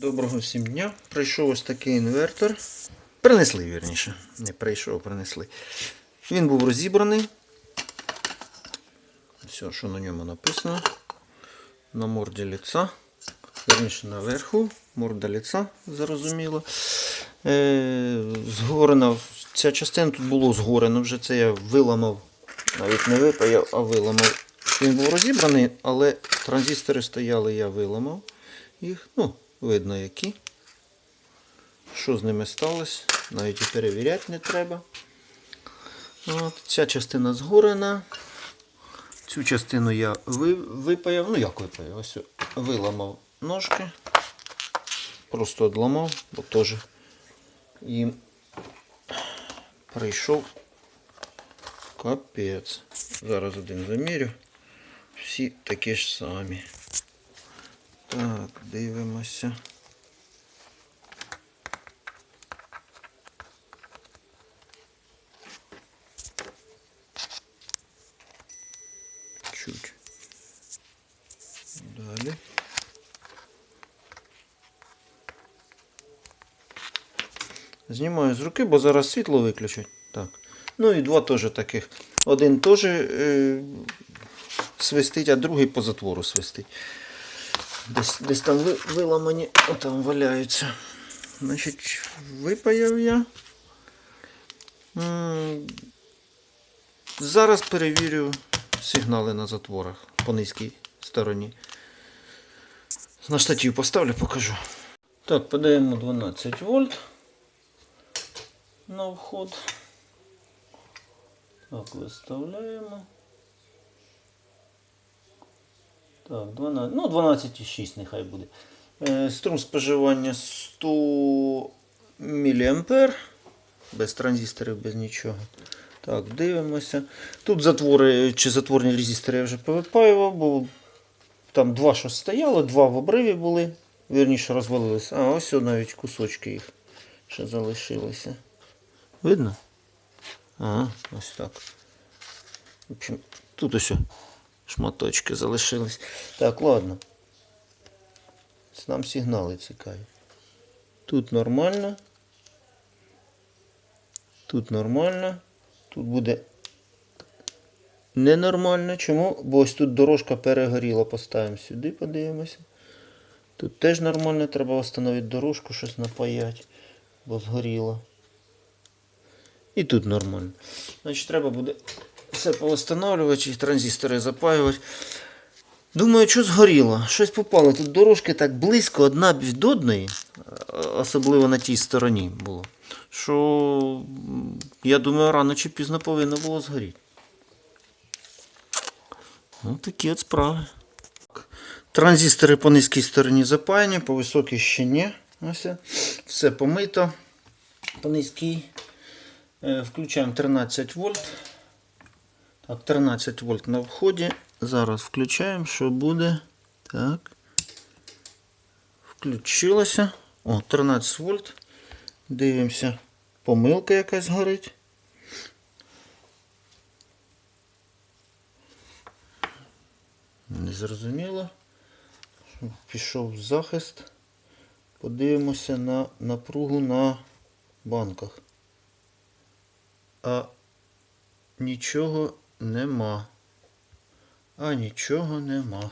Доброго всім дня. Прийшов ось такий інвертор. Принесли, вірніше. Не прийшов, принесли. Він був розібраний. Все, що на ньому написано. На морді ліца. Вірніше наверху. Морда ліца, зрозуміло. Е, згорена. Ця частина тут було згорено. Вже це я виламав. Навіть не випаяв, а виламав. Він був розібраний, але транзистори стояли, я виламав їх. Ну, видно які. Що з ними сталося, навіть і перевіряти не треба. От, ця частина згорена. Цю частину я ви, випаяв. Ну як випаяв? Ось виламав ножки. Просто одламав, бо теж їм прийшов капець. Зараз один замірю. Всі такі ж самі. Так, дивимося. Чуть. Далі. Знімаю з руки, бо зараз світло виключать. Так. Ну і два теж таких. Один теж е, свистить, а другий по затвору свистить. Десь, десь там ви- виламані, там валяються. Значить, випаяв я. Зараз перевірю сигнали на затворах по низькій стороні. На штатів поставлю, покажу. Так, подаємо 12 вольт на вход. Так, виставляємо. Так, 12, ну 12,6 нехай буде. Е, струм споживання 100 мА. Без транзисторів, без нічого. Так, дивимося. Тут затвори чи затворні резистори я вже повипаював, бо там два що стояло, два в обриві були. Вірніше розвалилися. А ось навіть кусочки їх ще залишилися. Видно? Ага, ось так. В общем, тут ось шматочки залишились. Так, ладно. Нам сигнали цікаві. Тут нормально. Тут нормально. Тут буде ненормально. Чому? Бо ось тут дорожка перегоріла. Поставимо сюди, подивимося. Тут теж нормально, треба встановити дорожку, щось напаяти, бо згоріло. І тут нормально. Значить, треба буде все повстановлювати і транзистори запаювати. Думаю, що згоріло. Щось попало. Тут дорожки так близько одна від одної, особливо на тій стороні було. Що я думаю, рано чи пізно повинно було згоріти. Ну, такі от справи. Транзистори по низькій стороні запаяні, по високій ще ні. Ось. Все помито по низькій. Е, Включаємо 13 вольт. Так, 13 вольт на вході. Зараз включаємо, що буде. Так. Включилося. О, 13 вольт. Дивимося. Помилка якась горить. Незрозуміло. Пішов захист. Подивимося на напругу на банках. А нічого нема. А нічого нема.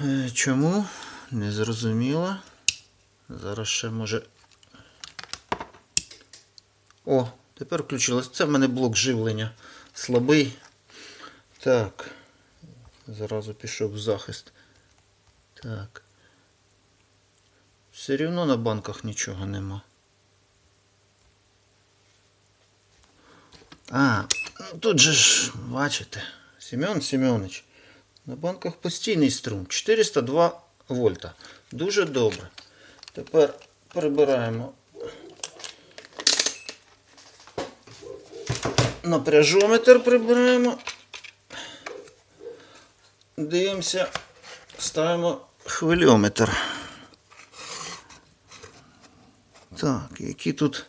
Е, Чому? Не зрозуміло. Зараз ще може. О, тепер включилось. Це в мене блок живлення слабий. Так. Зразу пішов в захист. Так. Все рівно на банках нічого нема. А, тут же ж, бачите, Семен Семенович, на банках постійний струм 402 вольта. Дуже добре. Тепер прибираємо напряжометр прибираємо. Дивимося, ставимо хвильометр. Так, які тут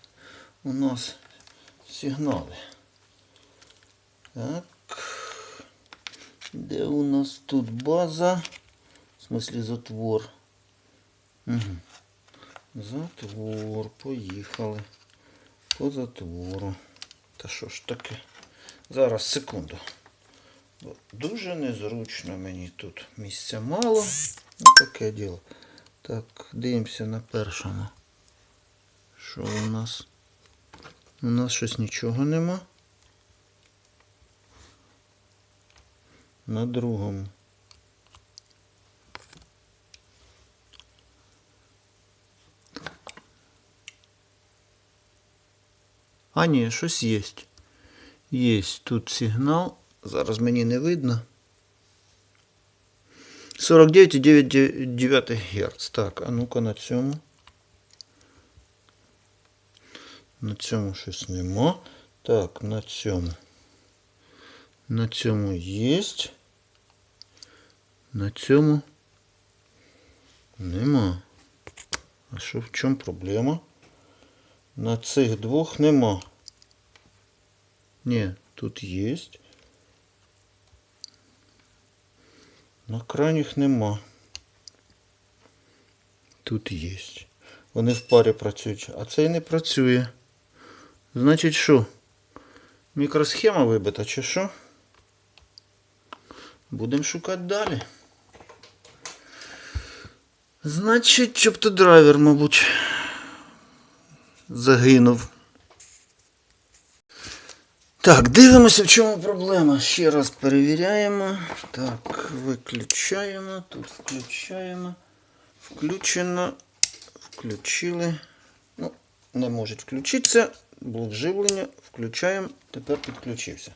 у нас сигнали? Так. Де у нас тут база? В смислі затвор. Угу. Затвор, поїхали. По затвору. Та що ж таке? Зараз, секунду. Дуже незручно мені тут. Місця мало. Ну, таке діло. Так, дивимося на першому. Що у нас? У нас щось нічого нема. На другому. А ні, щось є. Є тут сигнал. Зараз мені не видно. 49,9 Гц. Так, а ну-ка на цьому. На цьому щось нема. Так, на цьому. На цьому є. На цьому нема. А що в чому проблема? На цих двох нема. Ні, тут є. На крайніх нема. Тут є. Вони в парі працюють, а цей не працює. Значить що? Мікросхема вибита чи що? Будемо шукати далі. Значить, чоптодрайвер, мабуть, загинув. Так, дивимося, в чому проблема. Ще раз перевіряємо. Так, виключаємо. Тут включаємо. Включено. Включили. Ну, не може включитися. Блок живлення. Включаємо. Тепер підключився.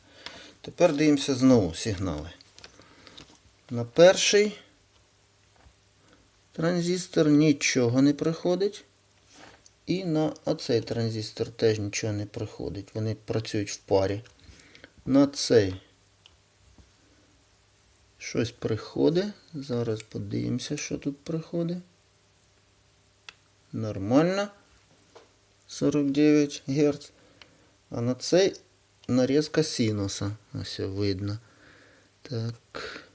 Тепер дивимося знову сигнали. На перший транзистор нічого не приходить. І на оцей транзистор теж нічого не приходить. Вони працюють в парі. На цей щось приходить. Зараз подивимося, що тут приходить. Нормально. 49 Гц. А на цей нарізка синуса. Ось видно. Так.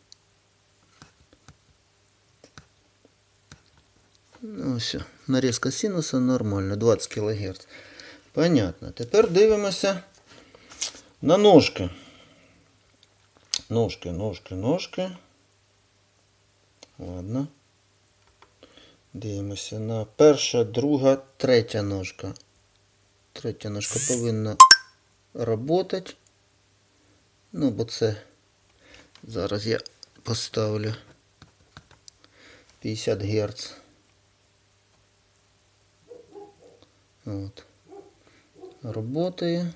Ну, Ось, нарізка синуса нормально, 20 кГц. Понятно. Тепер дивимося на ножки. Ножки, ножки, ножки. Ладно. Дивимося на перша, друга, третя ножка. Третя ножка повинна працювати. Ну, бо це зараз я поставлю 50 Гц. От. Работає.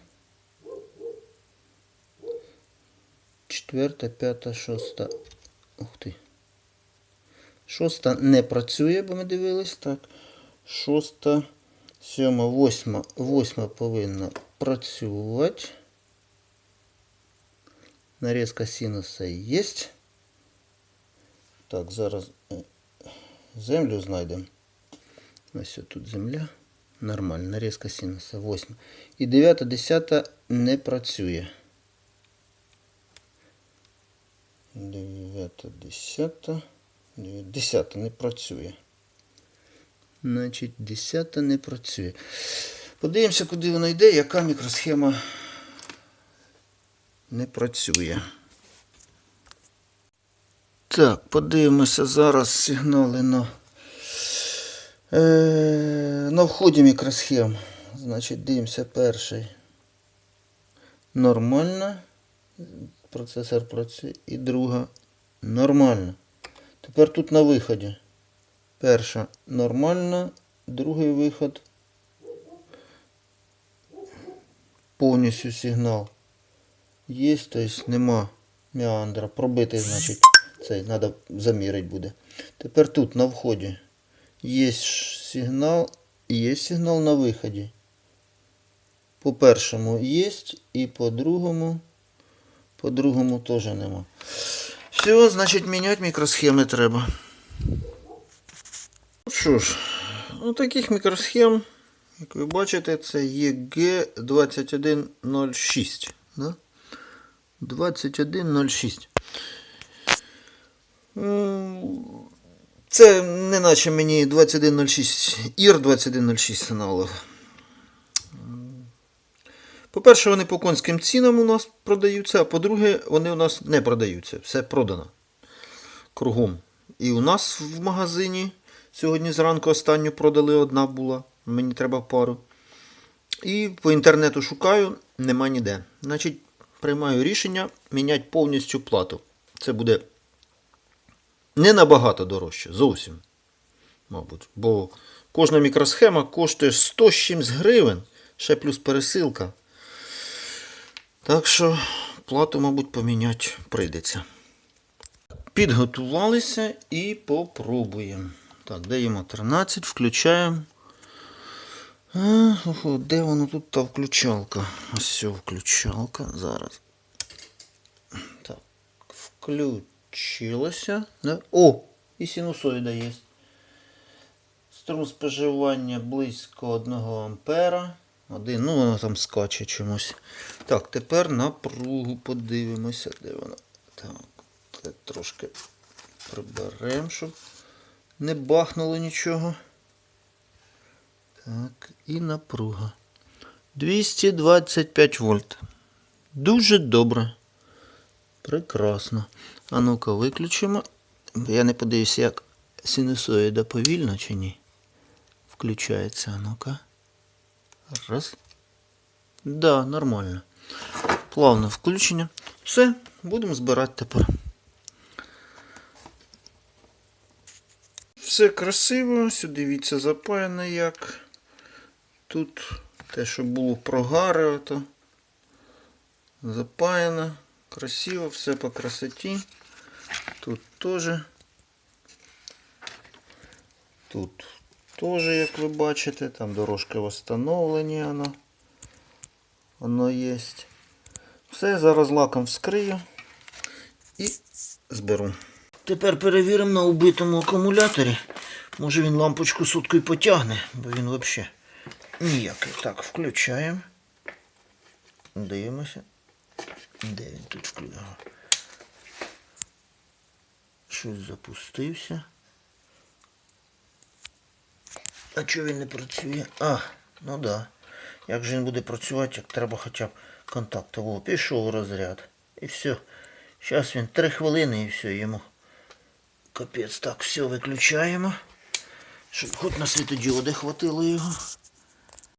Четверта, п'ята, шоста. Ух ти. Шоста не працює, бо ми дивились. Так. Шоста, сьома, восьма. Восьма повинна працювати. Нарізка синуса є. Так, зараз е, землю знайдемо. Ось тут земля. Нормально, нарізка синуса 8. І 9, 10 не працює. 9, 10. 10 не працює. Значить, 10 не працює. Подивимося, куди вона йде, яка мікросхема не працює. Так, подивимося зараз сигнали на. Е, на вході мікросхем. Значить, дивимося перший. Нормально. Процесор працює. І друга нормально. Тепер тут на виході. Перша нормально. Другий виход. Повністю сигнал. Є, тобто нема меандра. Пробитий, значить, цей треба замірити буде. Тепер тут на вході. Есть сигнал, есть сигнал на виході. По першому є, і по другому, по другому теж нема. Все, значить, міняти мікросхеми треба. Ну що ж, ну таких мікросхем, як ви бачите, це EG2106. Да? 2106. Це не наче мені 2106 ір 2106 аналог. По-перше, вони по конським цінам у нас продаються, а по-друге, вони у нас не продаються. Все продано. Кругом. І у нас в магазині сьогодні зранку останню продали одна була. Мені треба пару. І по інтернету шукаю, нема ніде. Значить, приймаю рішення міняти повністю плату. Це буде не набагато дорожче, зовсім. Мабуть. Бо кожна мікросхема коштує 100 з чимсь гривень, ще плюс пересилка. Так що плату, мабуть, поміняти прийдеться. Підготувалися і попробуємо. Так, даємо 13, включаємо. Ого, де воно тут та включалка? Ось все, включалка. Зараз. Так, включилося. Да? О, і синусоїда є. Струм споживання близько 1 ампера. Один, ну воно там скаче чомусь. Так, тепер напругу подивимося, де вона. Так, трошки приберемо, щоб не бахнуло нічого. Так, і напруга. 225 вольт. Дуже добре. Прекрасно. А ну-ка виключимо. Я не подивився, як синусоїда повільно чи ні. Включається, а ну-ка. Раз. Да, нормально. Плавне включення. Все, будемо збирати тепер. Все красиво, сюди дивіться запаяно як. Тут те, що було прогари, ото. Запаяно. Красиво, все по красоті. Тут теж. Тут теж, як ви бачите, там дорожки встановлені, воно, воно є. Все, зараз лаком вскрию і зберу. Тепер перевіримо на убитому акумуляторі. Може він лампочку суткою потягне, бо він взагалі ніякий. Так, включаємо. Дивимося. Де він тут включає? Щось запустився. А чого він не працює? А, ну да. Як же він буде працювати, як треба хоча б контакт. О, пішов розряд. І все. Зараз він 3 хвилини і все йому. Капець, так, все, виключаємо. Щоб хоч на світодіоди хватило його.